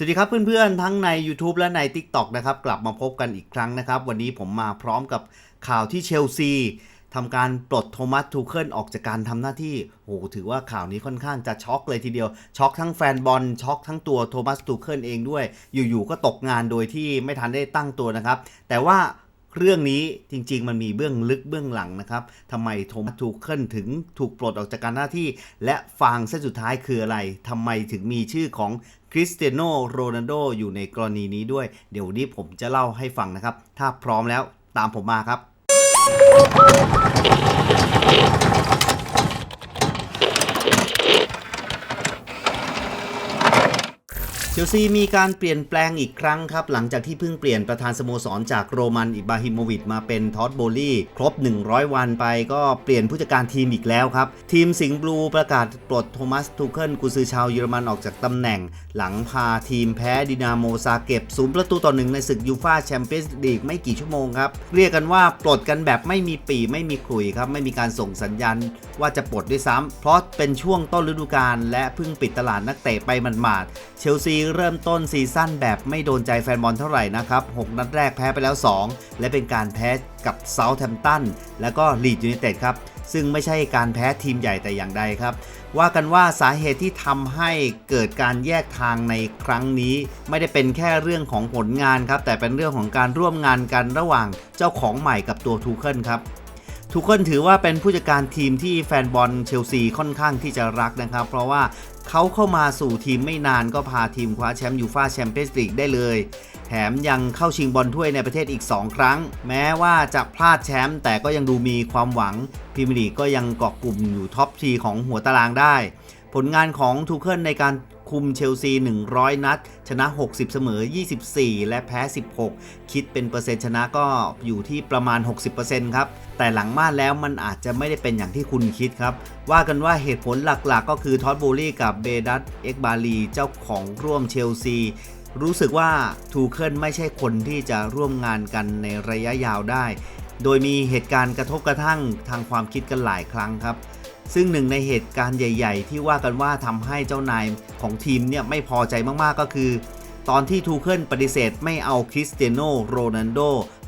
สวัสดีครับเพื่อนๆ ทั้งใน YouTube และใน TikTok นะครับ กลับมาพบกันอีกครั้งนะครับ วันนี้ผมมาพร้อมกับข่าวที่เชลซีทำการปลดโทมัสทูเคิลออกจากการทำหน้าที่โอ้โหถือว่าข่าวนี้ค่อนข้างจะช็อกเลยทีเดียว ช็อกทั้งแฟนบอลช็อกทั้งตัวโทมัสทูเคิลเองด้วย อยู่ๆก็ตกงานโดยที่ไม่ทันได้ตั้งตัวนะครับ แต่ว่า เรื่องนี้จริงๆ มันมีเบื้องลึกเบื้องหลังนะครับทำไมโทมัสทูเคิลถึงถูกปลดออกจากการหน้าที่ และฟางเส้นสุดท้ายคืออะไรทำไมถึงมีชื่อของคริสเตียโนโรนัลโดอยู่ในกรณีนี้ด้วย เดี๋ยววนนี้ผมจะเล่าให้ฟังนะครับ ถ้าพร้อมแล้วตามผมมาครับ เชลซีมีการเปลี่ยนแปลงอีกครั้งครับ หลังจากที่เพิ่งเปลี่ยนประธานสโมสรจากโรมันอิบราฮิโมวิชมาเป็นท็อดโบลี่ครบ 100 วันไปก็เปลี่ยนผู้จัดการทีมอีกแล้วครับ ทีมสิงห์บลูประกาศปลดโทมัสทูเคิลกุซือชาวเยอรมันออกจากตำแหน่ง หลังพาทีมแพ้ดินาโมซาเก็บศูนย์ประตูต่อหนึ่งในศึกยูฟาแชมเปี้ยนส์ลีกไม่กี่ชั่วโมงครับ เรียกกันว่าปลดกันแบบไม่มีปีไม่มีขลุยครับไม่มีการส่งสัญญาณว่าจะปลดด้วยซ้ำเพราะเป็นช่วงต้นฤดูกาลและเพิ่งปิดตลาดนักเตะไปหมาดๆเชลซีเริ่มต้นซีซั่นแบบไม่โดนใจแฟนบอลเท่าไหร่นะครับ 6 นัดแรกแพ้ไปแล้ว 2 และเป็นการแพ้กับเซาท์แฮมป์ตันและก็ลีดยูไนเต็ดครับ ซึ่งไม่ใช่การแพ้ทีมใหญ่แต่อย่างใดครับ ว่ากันว่าสาเหตุที่ทำให้เกิดการแยกทางในครั้งนี้ ไม่ได้เป็นแค่เรื่องของผลงานครับ แต่เป็นเรื่องของการร่วมงานกันระหว่างเจ้าของใหม่กับตัวทูเคิลครับทุกคนถือว่าเป็นผู้จัดการทีมที่แฟนบอลเชลซีค่อนข้างที่จะรักนะครับ เพราะว่า เขาเข้ามาสู่ทีมไม่นานก็พาทีมคว้าแชมป์ยูฟาแชมเปี้ยนส์ลีกได้เลย แถมยังเข้าชิงบอลถ้วยในประเทศอีก 2 ครั้ง แม้ว่าจะพลาดแชมป์แต่ก็ยังดูมีความหวังพรีเมียร์ลีกก็ยังเกาะกลุ่มอยู่ท็อปทีของหัวตารางได้ ผลงานของทูเคิลในการ คุมเชลซี 100 นัด ชนะ 60 เสมอ 24 และแพ้ 16 คิดเป็นเปอร์เซ็นต์ชนะก็อยู่ที่ประมาณ 60%ครับ แต่หลังมาแล้วมันอาจจะไม่ได้เป็นอย่างที่คุณคิดครับ ว่ากันว่าเหตุผลหลักๆ ก็คือท็อตโบลี่กับเบดัตเอ็กบาลีเจ้าของร่วมเชลซีรู้สึกว่าทูเคิลไม่ใช่คนที่จะร่วมงานกันในระยะยาวได้ โดยมีเหตุการณ์กระทบกระทั่งทางความคิดกันหลายครั้งครับ ซึ่งหนึ่งในเหตุการณ์ใหญ่ ๆ ที่ว่ากันว่าทำให้เจ้านายของทีมเนี่ยไม่พอใจมากๆก็คือ ตอนที่ทูเคิลปฏิเสธไม่เอาคริสเตียโนโรนัลโด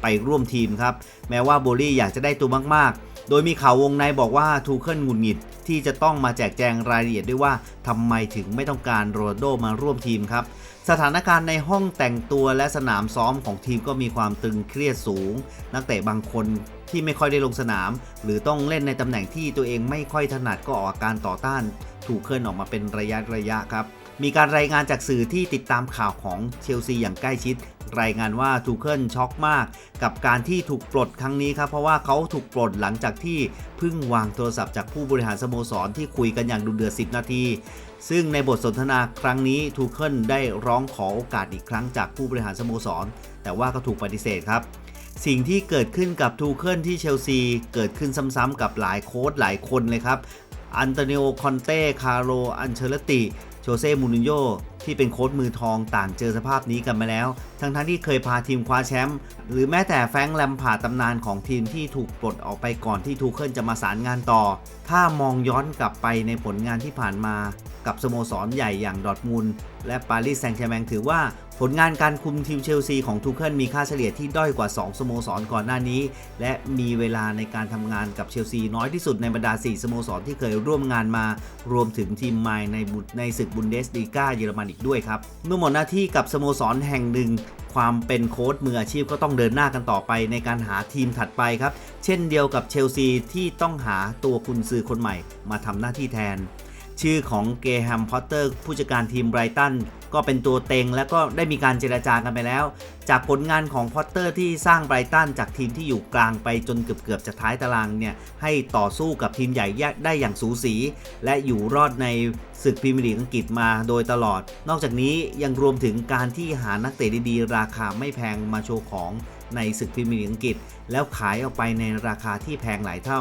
ไปร่วมทีมครับ แม้ว่าโบลี่อยากจะได้ตัวมากๆ โดยมีข่าววงในบอกว่าทูเคิลหงุดหงิดที่จะต้องมาแจกแจงรายละเอียดด้วยว่าทำไมถึงไม่ต้องการโรนโดมาร่วมทีมครับ สถานการณ์ในห้องแต่งตัวและสนามซ้อมของทีมก็มีความตึงเครียดสูง นักเตะบางคนที่ไม่ค่อยได้ลงสนาม หรือต้องเล่นในตำแหน่งที่ตัวเองไม่ค่อยถนัดก็ออกอาการต่อต้าน ถูกเคลื่อนออกมาเป็นระยะระยะครับ มีการรายงานจากสื่อที่ติดตามข่าวของเชลซีอย่างใกล้ชิด รายงานว่าทูเคิลช็อกมาก กับการที่ถูกปลดครั้งนี้ครับ เพราะว่าเขาถูกปลดหลังจากที่เพิ่งวางโทรศัพท์จากผู้บริหารสโมสรที่คุยกันอย่างดุเดือด 10 นาที ซึ่งในบทสนทนาครั้งนี้ทูเคิลได้ร้องขอโอกาสอีกครั้งจากผู้บริหารสโมสร แต่ว่าก็ถูกปฏิเสธครับสิ่งที่เกิดขึ้นกับทูเคิลที่เชลซี เกิดขึ้นซ้ำๆกับหลายโค้ชหลายคนเลยครับ อันโตนิโอ คอนเต้ คาร์โล อันเชลติ เซ่มูรินโญ่ที่เป็นโค้ชมือทองต่างเจอสภาพนี้กันมาแล้ว ทั้งๆทที่เคยพาทีมคว้าแชมป์หรือแม้แต่แฟงแลมผ่าตำนานของทีมที่ถูกปลดออกไปก่อนที่ทูเคิลจะมาสารงานต่อ ถ้ามองย้อนกลับไปในผลงานที่ผ่านมา กับสโมสรใหญ่อย่างดอทมุลและปารีสแซงต์แชร์แมงถือว่า ผลงานการคุมทีมเชลซีของทูเคิลมีค่าเฉลี่ยที่ด้อยกว่า 2 สโมสรก่อนหน้านี้ และมีเวลาในการทำงานกับเชลซีน้อยที่สุดในบรรดา 4 สโมสรที่เคยร่วมงานมา รวมถึงทีมไมในบุในศึกบุนเดสลีกาเยอรมันอีกด้วยครับเมื่อหมดหน้าที่กับสโมสรแห่งหนึ่ง ความเป็นโค้ชมืออาชีพก็ต้องเดินหน้ากันต่อไปในการหาทีมถัดไปครับ เช่นเดียวกับเชลซีที่ต้องหาตัวกุนซือคนใหม่มาทำหน้าที่แทน ชื่อของเกแฮมพอตเตอร์ผู้จัดการทีมไบรตันก็เป็นตัวเต็งแล้วก็ได้มีการเจราจากันไปแล้ว จากผลงานของพอตเตอร์ที่สร้างไบรตันจากทีมที่อยู่กลางไปจนเกือบๆจะท้ายตารางเนี่ย ให้ต่อสู้กับทีมใหญ่ได้อย่างสูสี และอยู่รอดในศึกพรีเมียร์ลีกอังกฤษมาโดยตลอด นอกจากนี้ยังรวมถึงการที่หานักเตะดีๆ ราคาไม่แพงมาโชว์ของในศึกพรีเมียร์ลีกอังกฤษ แล้วขายออกไปในราคาที่แพงหลายเท่า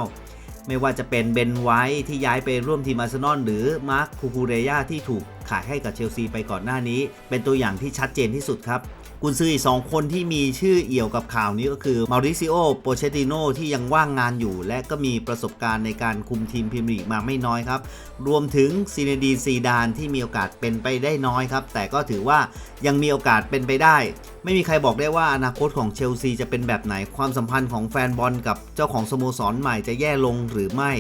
ไม่ว่าจะเป็นเบนไวท์ที่ย้ายไปร่วมทีมอาร์เซนอลหรือมาร์คคูคูเรยาที่ถูก ขายให้กับเชลซีไปก่อนหน้านี้ เป็นตัวอย่างที่ชัดเจนที่สุดครับกุนซืออีกสองคนที่มีชื่อเอี่ยวกับข่าวนี้ก็คือมาริซิโอโปเชติโนที่ยังว่างงานอยู่ และก็มีประสบการณ์ในการคุมทีมพรีเมียร์ลีกมาไม่น้อยครับ รวมถึงซีเนดีนซีดานที่มีโอกาสเป็นไปได้น้อยครับ แต่ก็ถือว่ายังมีโอกาสเป็นไปได้ ไม่มีใครบอกได้ว่าอนาคตของเชลซีจะเป็นแบบไหนความสัมพันธ์ของแฟนบอลกับเจ้าของสโมสรใหม่จะแย่ลงหรือไม่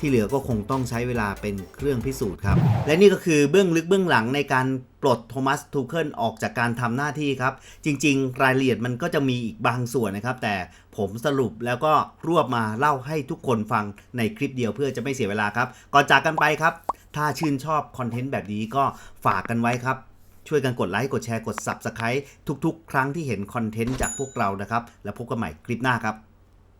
ที่เหลือก็คงต้องใช้เวลาเป็นเครื่องพิสูจน์ครับ และนี่ก็คือเบื้องลึกเบื้องหลังในการปลดโทมัสทูเคิลออกจากการทำหน้าที่ครับ จริง ๆ รายละเอียดมันก็จะมีอีกบางส่วนนะครับ แต่ผมสรุปแล้วก็รวบมาเล่าให้ทุกคนฟังในคลิปเดียวเพื่อจะไม่เสียเวลาครับ ก่อนจากกันไปครับ ถ้าชื่นชอบคอนเทนต์แบบนี้ก็ฝากกันไว้ครับช่วยกันกดไลค์ กดแชร์ กด Subscribe ทุกๆ ครั้งที่เห็นคอนเทนต์จากพวกเรานะครับ แล้วพบกันใหม่คลิปหน้าครับ